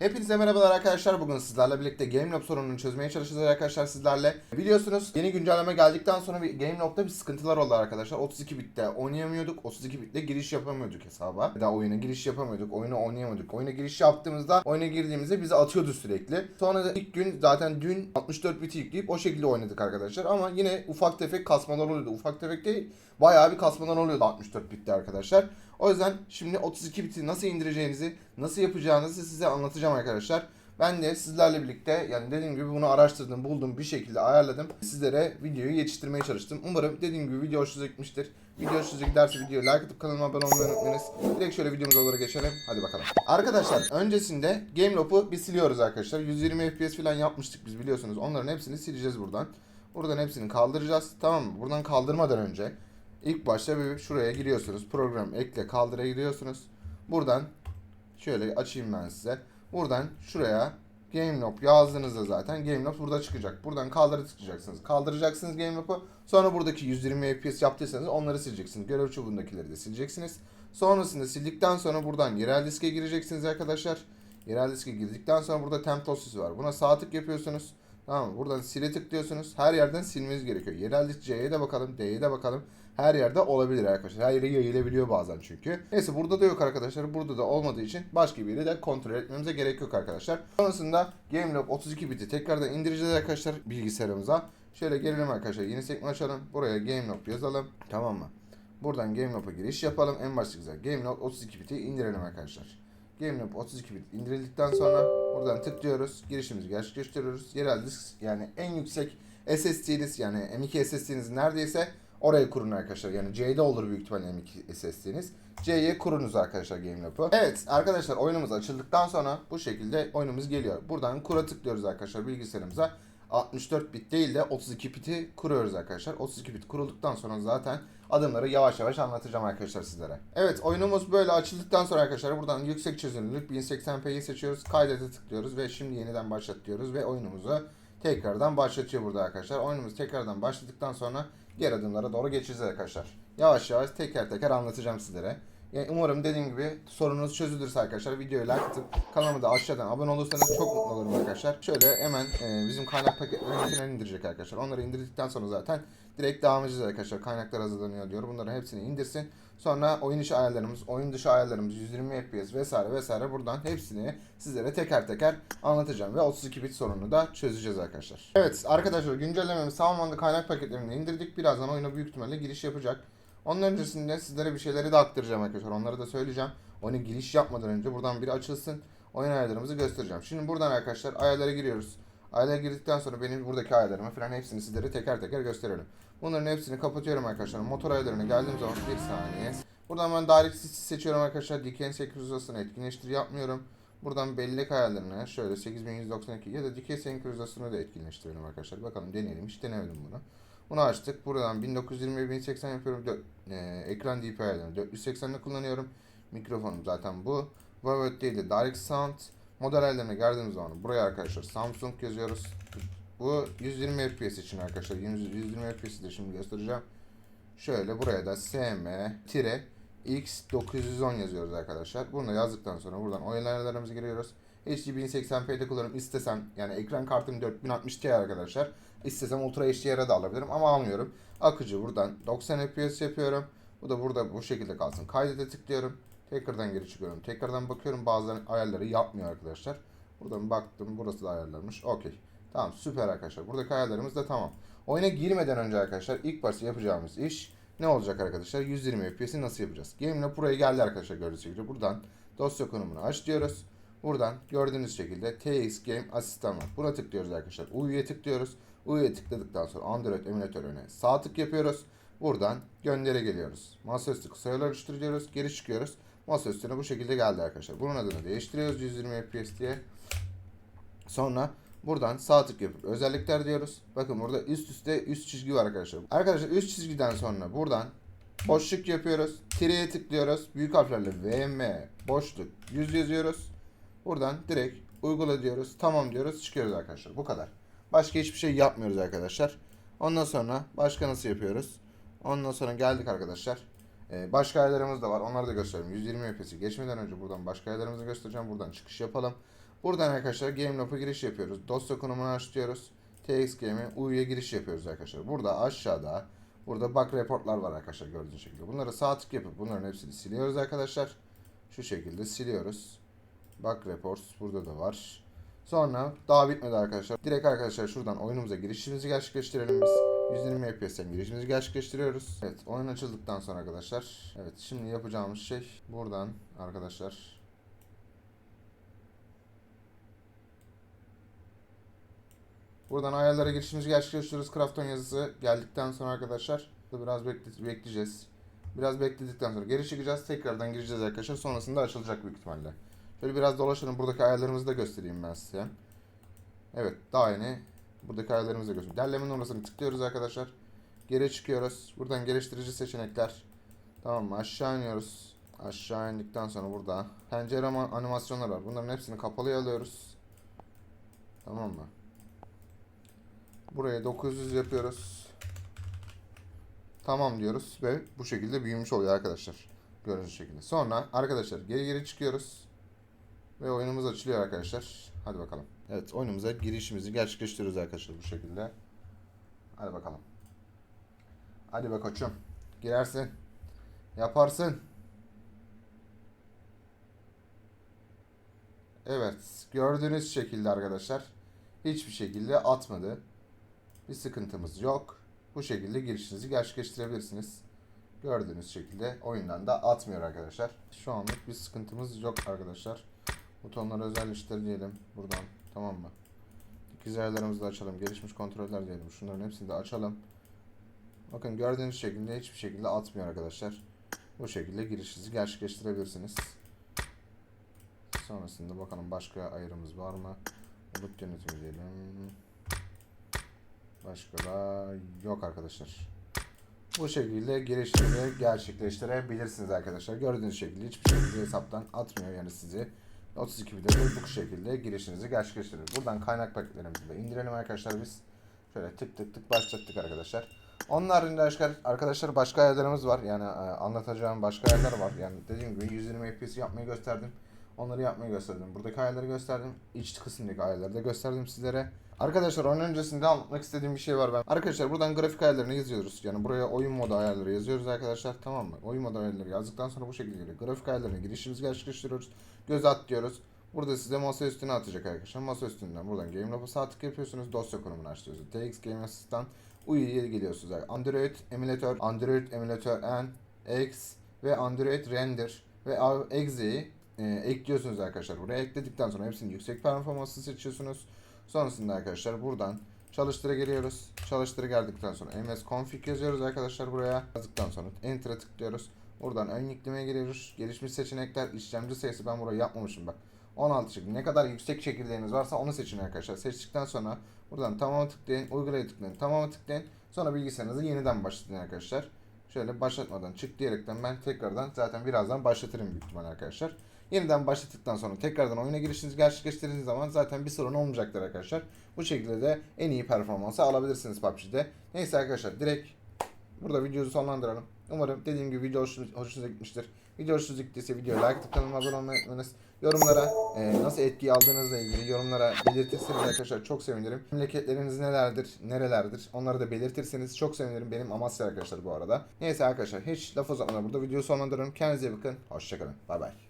Hepinize merhabalar arkadaşlar. Bugün sizlerle birlikte GameLob sorununu çözmeye çalışacağız arkadaşlar sizlerle. Biliyorsunuz yeni güncelleme geldikten sonra bir GameLob'da bir sıkıntılar oldu arkadaşlar. 32 bitte oynayamıyorduk. 32 bitte giriş yapamıyorduk hesaba. Ya da oyuna giriş yapamıyorduk. Oyunu oynayamıyorduk. Oyuna giriş yaptığımızda oyuna girdiğimizde bizi atıyordu sürekli. Sonra da ilk gün zaten dün 64 biti yükleyip o şekilde oynadık arkadaşlar. Ama yine ufak tefek kasmalar oluyordu. Ufak tefek değil bayağı bir kasmalar oluyordu 64 bitte arkadaşlar. O yüzden şimdi 32 biti nasıl indireceğinizi, nasıl yapacağınızı size anlatacağım arkadaşlar. Ben de sizlerle birlikte yani dediğim gibi bunu araştırdım, buldum, bir şekilde ayarladım. Sizlere videoyu yetiştirmeye çalıştım. Umarım dediğim gibi video hoşunuza gitmiştir. Video hoşunuza giderse videoyu like atıp kanalıma abone olmayı unutmayınız. Direkt şöyle videomuza doğru geçelim. Hadi bakalım. Arkadaşlar öncesinde Gamelop'u bir siliyoruz arkadaşlar. 120 FPS falan yapmıştık biz biliyorsunuz. Onların hepsini sileceğiz buradan. Buradan hepsini kaldıracağız. Tamam mı? Buradan kaldırmadan önce ilk başta bir şuraya giriyorsunuz. Program ekle kaldıra giriyorsunuz. Buradan şöyle açayım ben size. Buradan şuraya GameLob yazdığınızda zaten GameLob burada çıkacak. Buradan kaldırı tıklayacaksınız. Kaldıracaksınız GameLob'u. Sonra buradaki 120 FPS yaptıysanız onları sileceksiniz. Görev çubuğundakileri de sileceksiniz. Sonrasında sildikten sonra buradan yerel diske gireceksiniz arkadaşlar. Yerel diske girdikten sonra burada temp dosyası var. Buna sağ tık yapıyorsunuz. Tamam mı? Buradan sile tıklıyorsunuz. Her yerden silmeniz gerekiyor. Yerel disk C'ye de bakalım, D'ye de bakalım. Her yerde olabilir arkadaşlar. Her yere yayılabiliyor bazen çünkü. Neyse burada da yok arkadaşlar. Burada da olmadığı için başka bir yeri de kontrol etmemize gerek yok arkadaşlar. Sonrasında GameLob 32 biti tekrardan indireceğiz arkadaşlar bilgisayarımıza. Şöyle gelelim arkadaşlar. Yeni sekme açalım. Buraya GameLob yazalım. Tamam mı? Buradan GameLob'a giriş yapalım. En başta güzel. GameLob 32 biti indirelim arkadaşlar. GameLob 32 bit indirildikten sonra buradan tıklıyoruz. Girişimizi gerçekleştiriyoruz. Yerel disk yani en yüksek SSD'niz yani M2 SSD'niz neredeyse oraya kurun arkadaşlar. Yani C'de olur büyük ihtimalle M2 SSD'niz. C'ye kurunuz arkadaşlar GameLob'u. Evet arkadaşlar oyunumuz açıldıktan sonra bu şekilde oyunumuz geliyor. Buradan kura tıklıyoruz arkadaşlar bilgisayarımıza. 64 bit değil de 32 biti kuruyoruz arkadaşlar. 32 bit kurulduktan sonra zaten adımları yavaş yavaş anlatacağım arkadaşlar sizlere. Evet oyunumuz böyle açıldıktan sonra arkadaşlar buradan yüksek çözünürlük 1080p'yi seçiyoruz. Kaydete tıklıyoruz ve şimdi yeniden başlat diyoruz ve oyunumuzu tekrardan başlatıyor burada arkadaşlar. Oyunumuz tekrardan başladıktan sonra diğer adımlara doğru geçeceğiz arkadaşlar. Yavaş yavaş teker teker anlatacağım sizlere. Yani umarım dediğim gibi sorunuz çözülürse arkadaşlar videoyu like atıp kanalıma da aşağıdan abone olursanız çok mutlu olurum arkadaşlar. Şöyle hemen e, bizim kaynak paketlerini indirecek arkadaşlar. Onları indirdikten sonra zaten direkt devam edeceğiz arkadaşlar. Kaynaklar hazırlanıyor diyor. Bunların hepsini indirsin. Sonra oyun içi ayarlarımız, oyun dışı ayarlarımız, 120 FPS vesaire vesaire buradan hepsini sizlere teker teker anlatacağım ve 32 bit sorununu da çözeceğiz arkadaşlar. Evet arkadaşlar güncellememiz tamamlandı. Kaynak paketlerini indirdik. Birazdan oyuna büyük ihtimalle giriş yapacak. Onun öncesinde sizlere bir şeyleri de aktaracağım arkadaşlar. Onları da söyleyeceğim. Oyuna giriş yapmadan önce buradan biri açılsın. Oyun ayarlarımızı göstereceğim. Şimdi buradan arkadaşlar ayarlara giriyoruz. Ayarlara girdikten sonra benim buradaki ayarlarımı falan hepsini sizlere teker teker gösteriyorum. Bunların hepsini kapatıyorum arkadaşlar. Motor ayarlarına geldiğim zaman bir saniye. Buradan ben direct seçiyorum arkadaşlar. Dikey senkronizasyonu etkinleştir yapmıyorum. Buradan bellek ayarlarını şöyle 8192 ya da dikey senkronizasyonu da etkinleştiriyorum arkadaşlar. Bakalım deneyelim. Hiç denemedim bunu. Bunu açtık. Buradan 1920 1080 yapıyorum. Dö- e, ekran DPI ayarlarını 480'de kullanıyorum. Mikrofonum zaten bu. Wavet değil de Direct Sound. Model ayarlarına geldiğimiz zaman buraya arkadaşlar Samsung yazıyoruz. Bu 120 FPS için arkadaşlar. 120 FPS'i de şimdi göstereceğim. Şöyle buraya da SM-X910 yazıyoruz arkadaşlar. Bunu da yazdıktan sonra buradan oyun ayarlarımıza giriyoruz. HD 1080p'de kullanıyorum. İstesem yani ekran kartım 4060 Ti arkadaşlar. İstesem Ultra HDR'e de alabilirim ama almıyorum. Akıcı buradan 90 FPS yapıyorum. Bu da burada bu şekilde kalsın. Kaydete tıklıyorum. Tekrardan geri çıkıyorum. Tekrardan bakıyorum bazı ayarları yapmıyor arkadaşlar. Buradan baktım burası da ayarlanmış. Okey. Tamam süper arkadaşlar. Buradaki ayarlarımız da tamam. Oyuna girmeden önce arkadaşlar ilk başta yapacağımız iş ne olacak arkadaşlar? 120 FPS'i nasıl yapacağız? GameLab buraya geldi arkadaşlar gördüğünüz gibi. Buradan dosya konumunu aç diyoruz. Buradan gördüğünüz şekilde TX Game Asistan var. Buna tıklıyoruz arkadaşlar. UU'ya tıklıyoruz. UU'ya tıkladıktan sonra Android emülatörüne sağ tık yapıyoruz. Buradan göndere geliyoruz. Masaüstü sayılar oluşturuyoruz. Geri çıkıyoruz. Masaüstüne bu şekilde geldi arkadaşlar. Bunun adını değiştiriyoruz 120 FPS diye. Sonra buradan sağ tık yapıp özellikler diyoruz. Bakın burada üst üste üst çizgi var arkadaşlar. Arkadaşlar üst çizgiden sonra buradan boşluk yapıyoruz. Tireye tıklıyoruz. Büyük harflerle VM boşluk 100 yazıyoruz. Buradan direkt uygula diyoruz. Tamam diyoruz. Çıkıyoruz arkadaşlar. Bu kadar. Başka hiçbir şey yapmıyoruz arkadaşlar. Ondan sonra başka nasıl yapıyoruz? Ondan sonra geldik arkadaşlar. Ee, başka ayarlarımız da var. Onları da göstereyim. 120 FPS'i geçmeden önce buradan başka ayarlarımızı göstereceğim. Buradan çıkış yapalım. Buradan arkadaşlar GameLob'a giriş yapıyoruz. Dosya konumunu aç diyoruz. TX Game'e U'ya giriş yapıyoruz arkadaşlar. Burada aşağıda burada bug reportlar var arkadaşlar gördüğünüz şekilde. Bunları sağ tık yapıp bunların hepsini siliyoruz arkadaşlar. Şu şekilde siliyoruz. Bug reports burada da var. Sonra daha bitmedi arkadaşlar. Direkt arkadaşlar şuradan oyunumuza girişimizi gerçekleştirelim biz. 120 FPS'ten girişimizi gerçekleştiriyoruz. Evet oyun açıldıktan sonra arkadaşlar. Evet şimdi yapacağımız şey buradan arkadaşlar. Buradan ayarlara girişimizi gerçekleştiriyoruz. Crafton yazısı geldikten sonra arkadaşlar biraz bekle- bekleyeceğiz. Biraz bekledikten sonra geri çıkacağız. Tekrardan gireceğiz arkadaşlar. Sonrasında açılacak büyük ihtimalle. Şöyle biraz dolaşalım. Buradaki ayarlarımızı da göstereyim ben size. Evet daha yeni. Buradaki ayarlarımızı da göstereyim. Derleme numarasını tıklıyoruz arkadaşlar. Geri çıkıyoruz. Buradan geliştirici seçenekler. Tamam mı? Aşağı iniyoruz. Aşağı indikten sonra burada pencere ama- animasyonlar var. Bunların hepsini kapalıya alıyoruz. Tamam mı? Buraya 900 yapıyoruz. Tamam diyoruz ve bu şekilde büyümüş oluyor arkadaşlar. Gördüğünüz şekilde. Sonra arkadaşlar geri geri çıkıyoruz. Ve oyunumuz açılıyor arkadaşlar. Hadi bakalım. Evet oyunumuza girişimizi gerçekleştiriyoruz arkadaşlar bu şekilde. Hadi bakalım. Hadi be koçum. Girersin. Yaparsın. Evet. Gördüğünüz şekilde arkadaşlar. Hiçbir şekilde atmadı. Bir sıkıntımız yok. Bu şekilde girişinizi gerçekleştirebilirsiniz. Gördüğünüz şekilde oyundan da atmıyor arkadaşlar. Şu anlık bir sıkıntımız yok arkadaşlar. Butonlara özelleştir diyelim buradan tamam mı? Dikiz ayarlarımızı açalım. Gelişmiş kontroller diyelim. Şunların hepsini de açalım. Bakın gördüğünüz şekilde hiçbir şekilde atmıyor arkadaşlar. Bu şekilde girişinizi gerçekleştirebilirsiniz. Sonrasında bakalım başka ayarımız var mı? Bulut yönetimi diyelim. Başka da yok arkadaşlar. Bu şekilde girişleri gerçekleştirebilirsiniz arkadaşlar. Gördüğünüz şekilde hiçbir şekilde hesaptan atmıyor yani sizi. 32 videoda bu şekilde girişinizi gerçekleştiriyoruz. Buradan kaynak paketlerimizi de indirelim arkadaşlar biz. Şöyle tık tık tık başlattık arkadaşlar. Onun haricinde arkadaşlar- arkadaşlar başka ayarlarımız var. Yani e, anlatacağım başka ayarlar var. Yani dediğim gibi 120 FPS yapmayı gösterdim. Onları yapmayı gösterdim. Buradaki ayarları gösterdim. İç kısımdaki ayarları da gösterdim sizlere. Arkadaşlar onun öncesinde anlatmak istediğim bir şey var ben. Arkadaşlar buradan grafik ayarlarını yazıyoruz. Yani buraya oyun modu ayarları yazıyoruz arkadaşlar. Tamam mı? Oyun modu ayarları yazdıktan sonra bu şekilde geliyor. Grafik ayarlarına girişimizi gerçekleştiriyoruz. Göz at diyoruz. Burada size masa üstüne atacak arkadaşlar. Masa üstünden buradan Game Lob'a sağ tık yapıyorsunuz. Dosya konumunu açıyorsunuz. TX Game Assistant UI'ye geliyorsunuz. Android emülatör, Android emülatör N, X ve Android Render ve Exe'yi e, ekliyorsunuz arkadaşlar. Buraya ekledikten sonra hepsini yüksek performanslı seçiyorsunuz. Sonrasında arkadaşlar buradan çalıştıra geliyoruz. Çalıştıra geldikten sonra ms config yazıyoruz arkadaşlar buraya. Yazdıktan sonra enter'a tıklıyoruz. Buradan ön yüklemeye giriyoruz. Gelişmiş seçenekler, işlemci sayısı ben burayı yapmamışım bak. 16 şekilde. Ne kadar yüksek şekilleriniz varsa onu seçin arkadaşlar. Seçtikten sonra buradan tamama tıklayın, uygulaya tıklayın, tamama tıklayın. Sonra bilgisayarınızı yeniden başlatın arkadaşlar. Şöyle başlatmadan çık diyerekten ben tekrardan zaten birazdan başlatırım büyük ihtimal arkadaşlar. Yeniden başlattıktan sonra tekrardan oyuna girişinizi gerçekleştirdiğiniz zaman zaten bir sorun olmayacaktır arkadaşlar. Bu şekilde de en iyi performansı alabilirsiniz PUBG'de. Neyse arkadaşlar direkt burada videoyu sonlandıralım. Umarım dediğim gibi video hoşunuza gitmiştir. Video hoşunuza gittiyse videoya like atıp kanalıma abone olmayı unutmayınız. Yorumlara e, nasıl etki aldığınızla ilgili yorumlara belirtirseniz arkadaşlar çok sevinirim. Memleketleriniz nelerdir, nerelerdir onları da belirtirseniz çok sevinirim. Benim Amasya arkadaşlar bu arada. Neyse arkadaşlar hiç laf uzatmadan burada videoyu sonlandırıyorum. Kendinize iyi bakın. Hoşçakalın. Bay bay.